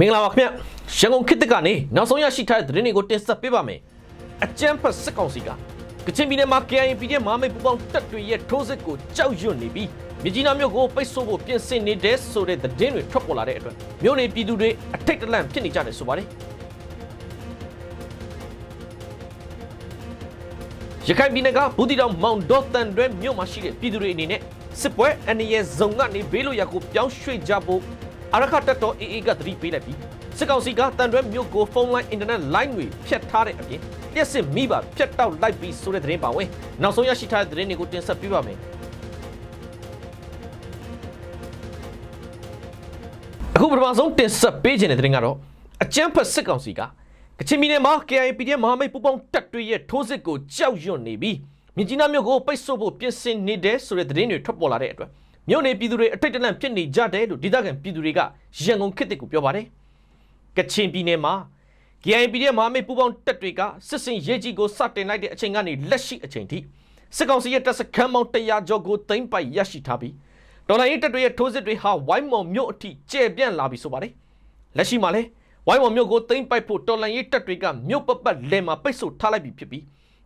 မင်္ဂလာပါခင်ဗျရန်ကုန်ခေတ်သစ်ကနေနောက်ဆုံးရရှိထားတဲ့သတင်းတွေကိုတင်ဆက်ပေးပါမယ်အကြမ်းဖက်စစ်ကောင်စီကကချင်ပြည်နယ်မှာ KIA ပြည်တဲ့မဟာမိတ်ပူးပေါင်းတပ်တွေရဲ့ထိုးစစ်ကိုကြောက်ရွံ့နေပြီးမြကြီးနားမြို့ကိုပိတ်ဆို့ဖို့ပြင်ဆင်နေတဲ့ဆိုတဲ့သတင်းတွေထွက်ပေါ်လာတဲ့အတွက်မြို့နေပြည်သူတွေအထိတ်တလန့်ဖြစ်နေကြတယ်ဆိုပါတယ်ရခိုင်ပြည်နယ်ကဘူးတီတောင်မောင်ဒေါတန်တွဲမြို့မှာရှိတဲ့ပြည်သူတွေအနေနဲ့စစ်ပွဲအနေရဲ့ဇုံကနေဘေးလို့ရကိုပြောင်းရွှေ့ကြဖို့ အရခတ်တပ်တော် AA ကသတိပေးလိုက်ပြီးစစ်ကောင်စီကတန်တွဲမြို့ကိုဖုန်းလိုင်းအင်တာနက်လိုင်းတွေဖြတ်ထားတဲ့အပြင်လျှက်စစ်မိပါဖြတ်တောက်လိုက်ပြီးဆိုတဲ့သတင်းပါဝင်နောက်ဆုံးရရှိထားတဲ့သတင်းတွေကိုတင်ဆက်ပေးပါမယ်အခုပထမဆုံးတင်ဆက်ပေးခြင်းတဲ့သတင်းကတော့အကြမ်းဖက်စစ်ကောင်စီကကချင်ပြည်နယ်မှာ KIPD မဟာမိတ်ပူးပေါင်းတပ်တွေရဲ့ထိုးစစ်ကိုကြောက်ရွံ့နေပြီးမြကြီးနားမြို့ကိုပိတ်ဆို့ဖို့ပြင်ဆင်နေတဲ့ဆိုတဲ့သတင်းတွေထွက်ပေါ်လာတဲ့အတွက် မြို့နေပြည်သူတွေအထိတ်တလန့်ဖြစ်နေကြတယ်လို့ဒေသခံပြည်သူတွေကရန်ကုန်ခေတ်သစ်ကိုပြောပါတယ်ကချင်ပြည်နယ်မှာ KIPD မဟာမိတ်ပူးပေါင်းတပ်တွေကစစ်စင်ရေးကြီးကိုစတင်လိုက်တဲ့အချိန်ကနေလက်ရှိအချိန်ထိစစ်ကောင်စီရဲ့တပ်စခန်းပေါင်း100ကျော်ကိုသိမ်းပိုက်ရရှိထားပြီးဒေါ်လာရေးတပ်တွေရဲ့ထိုးစစ်တွေဟာဝိုင်းမော်မြို့အထိကျဲပြန့်လာပြီဆိုပါတယ်လက်ရှိမှာလဲဝိုင်းမော်မြို့ကိုသိမ်းပိုက်ဖို့တော်လန်ရေးတပ်တွေကမြို့ပပတ်လယ်မှာပိတ်ဆို့ထားလိုက်ပြီဖြစ်ပြီး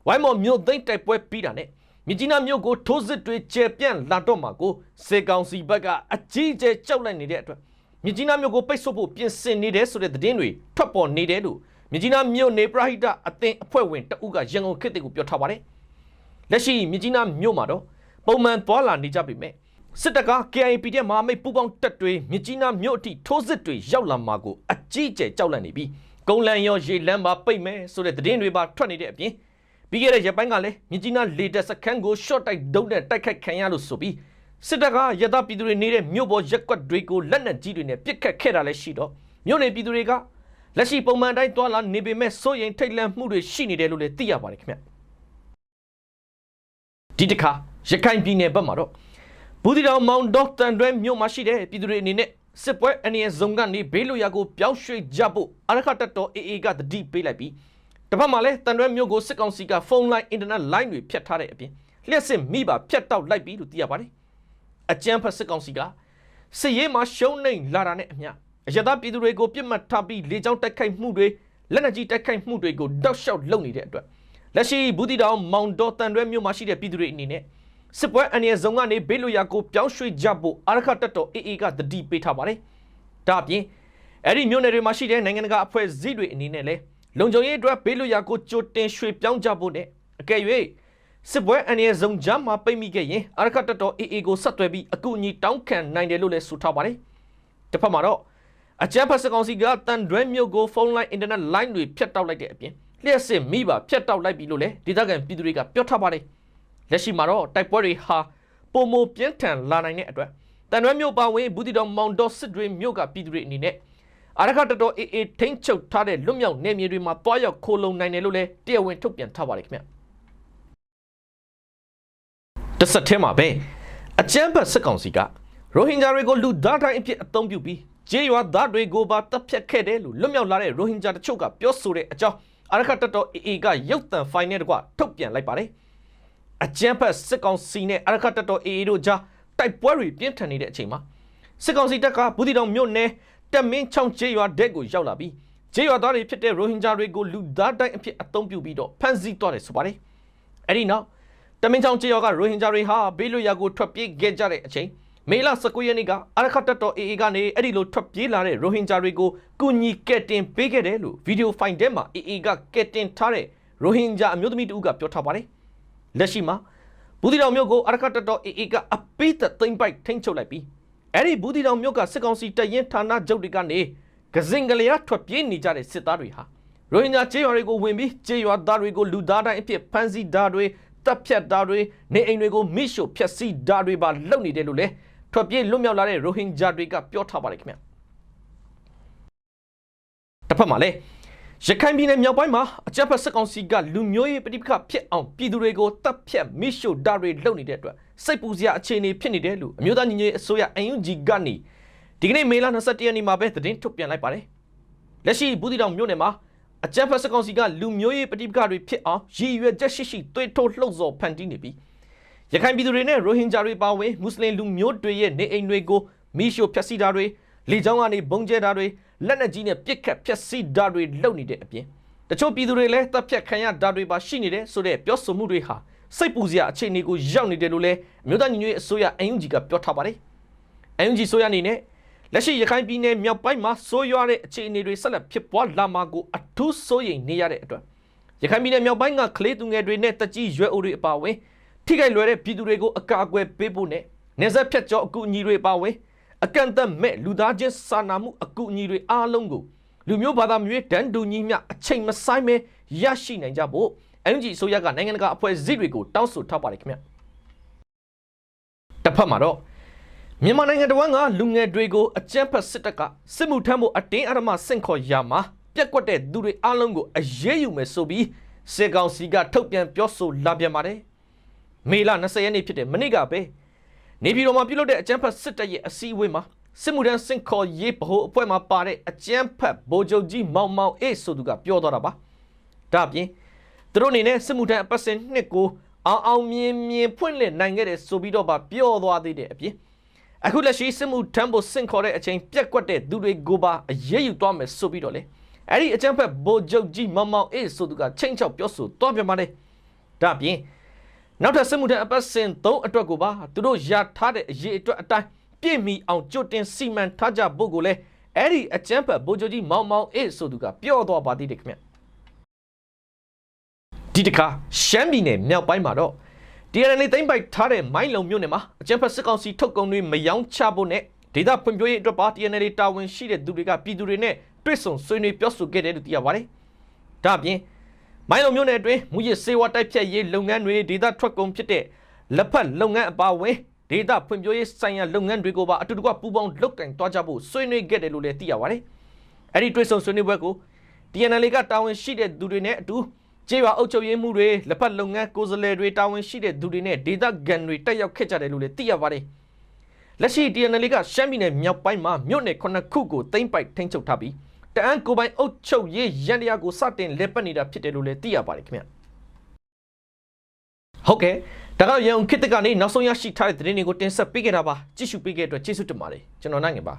ဝိုင်းမော်မြို့သိမ်းတိုက်ပွဲပြီးတာနဲ့ မြကြီးနားမြို့ကိုထိုးစစ်တွေကျဲပြန့်လာတော့မှာကိုစေကောင်စီဘက်ကအကြီးအကျယ်ကြောက်လိုက်နေတဲ့အတွက်မြကြီးနားမြို့ကိုပိတ်ဆို့ဖို့ပြင်ဆင်နေတယ်ဆိုတဲ့သတင်းတွေထွက်ပေါ်နေတယ်လို့မြကြီးနားမြို့နေပရဟိတအသင်းအဖွဲ့ဝင်တအုပ်ကရန်ကုန်ခေတ်တွေကိုပြောထားပါတယ်လက်ရှိမြကြီးနားမြို့မှာတော့ပုံမှန်သွားလာနေကြပြီမဲ့စစ်တပ်က KIP တဲ့မဟာမိတ်ပူးပေါင်းတပ်တွေမြကြီးနားမြို့အထိထိုးစစ်တွေရောက်လာမှာကိုအကြီးအကျယ်ကြောက်လန့်နေပြီးကုန်းလန်ရောရေလမ်းပါပိတ်မယ်ဆိုတဲ့သတင်းတွေပါထွက်နေတဲ့အပြင် ပြီးခဲ့တဲ့ရက်ပိုင်းကလည်းမြကြီးနားလေတပ်စခန်းကို short တိုက်ဒုံးနဲ့တိုက်ခိုက်ခံရလို့ဆိုပြီးစစ်တပ်ကရသပြည်သူတွေနေတဲ့မြို့ပေါ်ရက်ကွက်တွေကိုလက်နက်ကြီးတွေနဲ့ပစ်ခတ်ခဲ့တာလည်းရှိတော့မြို့နေပြည်သူတွေကလက်ရှိပုံမှန်တိုင်းတွာလာနေပေမဲ့စိုးရင်ထိတ်လန့်မှုတွေရှိနေတယ်လို့လည်းသိရပါတယ်ခင်ဗျဒီတစ်ခါရခိုင်ပြည်နယ်ဘက်မှာတော့ဘူးတီတောင်မောင်ဒေါက်တန်တွဲမြို့မှာရှိတဲ့ပြည်သူတွေအနေနဲ့စစ်ပွဲအနေနဲ့ဇုံကနေဘေးလွရာကိုပြောင်းရွှေ့ကြဖို့အရခတ်တပ်တော် AA ကတတိပေးလိုက်ပြီး တစ်ဖက်မှာလည်းတန်တွဲမြို့ကိုစစ်ကောင်စီကဖုန်းလိုင်းအင်တာနက်လိုင်းတွေဖြတ်ထားတဲ့အပြင်လျှက်စစ်မိပါဖြတ်တောက်လိုက်ပြီးလို့သိရပါတယ်အကြမ်းဖက်စစ်ကောင်စီကစစ်ရေးမှာရှုံးနိမ့်လာတာနဲ့အမျှအရသာပြည်သူတွေကိုပြစ်မှတ်ထားပြီးလေကြောင်းတိုက်ခိုက်မှုတွေလက်နက်ကြီးတိုက်ခိုက်မှုတွေကိုတောက်လျှောက်လုပ်နေတဲ့အတွက်လက်ရှိဘူးတီတောင်မောင်ဒေါတန်တွဲမြို့မှာရှိတဲ့ပြည်သူတွေအနေနဲ့စစ်ပွဲအန်ရဇုံကနေဘေးလို့ရကိုပြောင်းရွှေ့ကြဖို့အာရခတက်တော် AA ကတတိပေးထားပါတယ်။ဒါအပြင်အဲ့ဒီမြို့နယ်တွေမှာရှိတဲ့နိုင်ငံတကာအဖွဲ့အစည်းတွေအနေနဲ့လည်း လုံခြုံရေးအတွက်ဘေးလို့ရကိုကြိုတင်ရွှေ့ပြောင်းကြဖို့နဲ့အကယ်၍စစ်ပွဲအန်ရဇုံကြားမှာပိတ်မိခဲ့ရင်အာရခတက်တော် AA ကိုဆက်သွယ်ပြီးအကူအညီတောင်းခံနိုင်တယ်လို့လည်းဆိုထားပါတယ်။တစ်ဖက်မှာတော့အကြမ်းဖက်စစ်ကောင်စီကတန်တွဲမြို့ကိုဖုန်းလိုင်းအင်တာနက်လိုင်းတွေဖြတ်တောက်လိုက်တဲ့အပြင်လျှက်စစ်မိပါဖြတ်တောက်လိုက်ပြီလို့လည်းဒေသခံပြည်သူတွေကပြောထားပါတယ်။လက်ရှိမှာတော့တိုက်ပွဲတွေဟာပုံမပြင်းထန်လာနိုင်တဲ့အတွက်တန်ရွဲမြို့ပါဝင်ဘူးတီတော်မောင်တော်စစ်တွေမြို့ကပြည်သူတွေအနေနဲ့ အရခတတော်အေးအေးထိန်းချုပ်ထားတဲ့လွတ်မြောက်နေမြေတွေမှာတွားရောက်ခိုးလုံနိုင်တယ်လို့လည်းတရားဝင်ထုတ်ပြန်ထားပါတယ်ခင်ဗျတစ်ဆက်တည်းမှာပဲအကြမ်းဖက်စစ်ကောင်စီကရိုဟင်ဂျာတွေကိုလူသားတိုင်းအဖြစ်အသုံးပြုပြီးဂျေးရွာသားတွေကိုပါတပ်ဖြတ်ခဲ့တယ်လို့လွတ်မြောက်လာတဲ့ရိုဟင်ဂျာတချို့ကပြောဆိုတဲ့အကြောင်းအရခတတော်အေးအေးကရုတ်တံဖိုင်နဲ့တကွထုတ်ပြန်လိုက်ပါတယ်အကြမ်းဖက်စစ်ကောင်စီနဲ့အရခတ်တပ်တော် AA တို့ကြားတိုက်ပွဲတွေပြင်းထန်နေတဲ့အချိန်မှာစစ်ကောင်စီတပ်ကဘူးတီတောင်မြို့နယ် တက်မင်းချောင်းကျေးရွာဒက်ကိုရောက်လာပြီးကျေးရွာသားတွေဖြစ်တဲ့ရိုဟင်ဂျာတွေကိုလူသားတိုင်းအဖြစ်အသုံးပြုပြီးတော့ဖမ်းဆီးသွားတယ်ဆိုပါတယ်။အဲ့ဒီနောက်တမင်းချောင်းကျေးရွာကရိုဟင်ဂျာတွေဟာဘေးလွတ်ရာကိုထွက်ပြေးခဲ့ကြတဲ့အချိန်မေလ19ရက်နေ့ကအရခတ်တပ်တော် AA ကနေအဲ့ဒီလိုထွက်ပြေးလာတဲ့ရိုဟင်ဂျာတွေကိုကုညီကက်တင်ပေးခဲ့တယ်လို့ဗီဒီယိုဖိုင်ထဲမှာ AA ကကက်တင်ထားတဲ့ရိုဟင်ဂျာအမျိုးသမီးတဦးကပြောထားပါတယ်။လက်ရှိမှာဘူးတီတောင်မြို့ကိုအရကတတော် AA ကအပိသက်သိမ့်ပိုက်ထိန်းချုပ်လိုက်ပြီး အဲ့ဒီဘူးတီတောင်မြို့ကစစ်ကောင်စီတရင်ဌာနချုပ်တွေကနေကစင်ကလေးအထွက်ပြေးနေကြတဲ့စစ်သားတွေဟာရိုဟင်ဂျာကျေးရွာတွေကိုဝင်ပြီးကျေးရွာသားတွေကိုလူသားတိုင်းအဖြစ်ဖမ်းဆီးတာတွေတပ်ဖြတ်တာတွေနေအိမ်တွေကိုမိရှို့ဖျက်ဆီးတာတွေပါလုပ်နေတယ်လို့လည်းထွက်ပြေးလွတ်မြောက်လာတဲ့ရိုဟင်ဂျာတွေကပြောထားပါတယ်ခင်ဗျတစ်ဖက်မှာလည်း ရခိုင်ပြည်နယ်မြောက်ပိုင်းမှာအကြမ်းဖက်စစ်ကောင်စီကလူမျိုးရေးပဋိပက္ခဖြစ်အောင်ပြည်သူတွေကိုတပ်ဖြတ်မိရှို့ဓာတ်တွေလုပ်နေတဲ့အတွက်စိတ်ပူစရာအခြေအနေဖြစ်နေတယ်လို့အမျိုးသားညီညွတ်ရေးအစိုးရ UNG ကနေဒီကနေ့မေလ22ရက်နေ့မှာပဲသတင်းထုတ်ပြန်လိုက်ပါတယ်။လက်ရှိဘူးတီတောင်မြို့နယ်မှာအကြမ်းဖက်စစ်ကောင်စီကလူမျိုးရေးပဋိပက္ခတွေဖြစ်အောင်ရည်ရွယ်ချက်ရှိရှိသွေးထိုးလှုပ်ဆော်ဖန်တီးနေပြီးရခိုင်ပြည်သူတွေနဲ့ရိုဟင်ဂျာတွေပါဝင်မွတ်စလင်လူမျိုးတွေရဲ့နေအိမ်တွေကိုမိရှို့ဖျက်ဆီးတာတွေလေကြောင်းကနေဘုံကျဲတာတွေ လက်နက်ကြီးနဲ့ပစ်ခတ်ဖျက်ဆီးဓာတ်တွေလုပ်နေတဲ့အပြင်တချို့ပြည်သူတွေလည်းတပ်ဖြတ်ခံရဓာတ်တွေပါရှိနေတယ်ဆိုတဲ့ပြောဆိုမှုတွေဟာစိတ်ပူစရာအခြေအနေကိုရောက်နေတယ်လို့လည်းအမျိုးသားညီညွတ်ရေးအစိုးရအန်ယူဂျီကပြောထားပါတယ်။အန်ယူဂျီဆိုရအနေနဲ့လက်ရှိရခိုင်ပြည်နယ်မြောက်ပိုင်းမှာဆိုးရွားတဲ့အခြေအနေတွေဆက်လက်ဖြစ်ပွားလာမှာကိုအထူးစိုးရိမ်နေရတဲ့အတွက်ရခိုင်ပြည်နယ်မြောက်ပိုင်းကကလေးသူငယ်တွေနဲ့တက်ကြီးရွယ်အိုတွေအပါအဝင်ထိခိုက်လွယ်တဲ့ပြည်သူတွေကိုအကာအကွယ်ပေးဖို့နဲ့နေဆက်ဖြတ်ကျော်အကူအညီတွေအပါအဝင် အကန့်အသတ်မဲ့လူသားချင်းစာနာမှုအကူအညီတွေအားလုံးကိုလူမျိုးဘာသာမျိုးတန်းတူညီမျှအချိန်မဆိုင်ပဲရရှိနိုင်ကြဖို့အန်ယူဂျီဆိုရကနိုင်ငံတကာအဖွဲ့အစည်းတွေကိုတောင်းဆိုထားပါတယ်ခင်ဗျတစ်ဖက်မှာတော့မြန်မာနိုင်ငံတော်ကလူငယ်တွေကိုအကြမ်းဖက်စစ်တပ်ကစစ်မှုထမ်းဖို့အတင်းအဓမ္မဆင့်ခေါ်ရာမှာပြက်ကွက်တဲ့သူတွေအလုံးကိုအရေးယူမယ်ဆိုပြီးစေကောင်စီကထုတ်ပြန်ပြောဆိုလာပြန်ပါတယ်။မေလ20ရက်နေ့ဖြစ်တဲ့မနေ့ကပဲ နေပြည်တော်မှာပြုလုပ်တဲ့အကြမ်းဖက်စစ်တပ်ရဲ့အစည်းအဝေးမှာစစ်မှုထမ်းဆင့်ခေါ်ရေးဗဟိုအဖွဲ့မှာပါတဲ့အကြမ်းဖက်ဗိုလ်ချုပ်ကြီးမောင်မောင်အေးဆိုသူကပြောသွားတာပါ။ဒါ့အပြင်သူတို့အနေနဲ့စစ်မှုထမ်းအပတ်စဉ်နှစ်ကိုအောင်အောင်မြင်မြင်ဖွင့်လှစ်နိုင်ခဲ့တယ်ဆိုပြီးတော့ပါပြောသွားသေးတဲ့အပြင်အခုလက်ရှိစစ်မှုထမ်းဖို့စင့်ခေါ်တဲ့အချိန်ပြက်ကွက်တဲ့သူတွေကိုပါအရေးယူသွားမယ်ဆိုပြီးတော့လေအဲ့ဒီအကြမ်းဖက်ဗိုလ်ချုပ်ကြီးမောင်မောင်အေးဆိုသူကချိန်ချောက်ပြောဆိုသွားပြန်ပါတယ်ဒါ့အပြင် နောက်ထပ်စစ်မှုထမ်းအပတ်စဉ်၃အတွက်ကိုပါသူတို့ရထားတဲ့အရေးအတွက်အတိုင်းပြည့်မီအောင်ကြိုတင်စီမံထားကြဖို့ကိုလည်းအဲ့ဒီအကြမ်းဖက်ဗိုလ်ချုပ်ကြီးမောင်မောင်အေးဆိုသူကပြောသွားပါသေးတယ်ခင်ဗျဒီတခါရှမ်းပြည်နယ်မြောက်ပိုင်းမှာတော့ TNL သိမ့်ပိုက်ထားတဲ့မိုင်းလုံမြို့နယ်မှာအကြံဖက်စစ်ကောင်စီထုတ်ကုန်တွေမယောင်းချဖို့နဲ့ဒေသဖွံ့ဖြိုးရေးအတွက်ပါ TNL တာဝန်ရှိတဲ့သူတွေကပြည်သူတွေနဲ့တွေ့ဆုံဆွေးနွေးပြောဆိုခဲ့တယ်လို့သိရပါတယ်။ဒါ့အပြင် မိုင်းလုံမြို့နယ်အတွင်းမူရစ်စေဝါတိုက်ဖြတ်ရေးလုပ်ငန်းတွေဒေသထွက်ကုန်ဖြစ်တဲ့လက်ဖက်လုပ်ငန်းအပါအဝင်ဒေသဖွံ့ဖြိုးရေးဆိုင်ရာလုပ်ငန်းတွေကိုပါအတူတကွပူးပေါင်းလုပ်ကင်သွားကြဖို့ဆွေးနွေးခဲ့တယ်လို့လည်းသိရပါတယ်။အဲ့ဒီတွေ့ဆုံဆွေးနွေးပွဲကို TNL ကတာဝန်ရှိတဲ့သူတွေနဲ့အတူကျေးရွာအုပ်ချုပ်ရေးမှုတွေလက်ဖက်လုပ်ငန်းကိုယ်စားလှယ်တွေတာဝန်ရှိတဲ့သူတွေနဲ့ဒေသခံတွေတက်ရောက်ခဲ့ကြတယ်လို့လည်းသိရပါတယ်။လက်ရှိ TNL ကရှမ်းပြည်နယ်မြောက်ပိုင်းမှာမြို့နယ်ခုနှစ်ခုကိုသိမ်းပိုက်ထိန်းချုပ်ထားပြီး တအန်းကိုယ်ပိုင်အုပ်ချုပ်ရေးရန်တရားကိုစတင်လက်ပတ်နေတာဖြစ်တယ်လို့လည်းသိရပါတယ်ခင်ဗျ။ဟုတ်ကဲ့ဒါကတော့ရန်ကုန်ခေတ်သစ်ကနေနောက်ဆုံးရရှိထားတဲ့သတင်းတွေကိုတင်ဆက်ပေးခဲ့တာပါကြည့်ရှုပေးခဲ့တဲ့အတွက်ကျေးဇူးတင်ပါတယ်ကျွန်တော်နိုင်ငယ်ပါ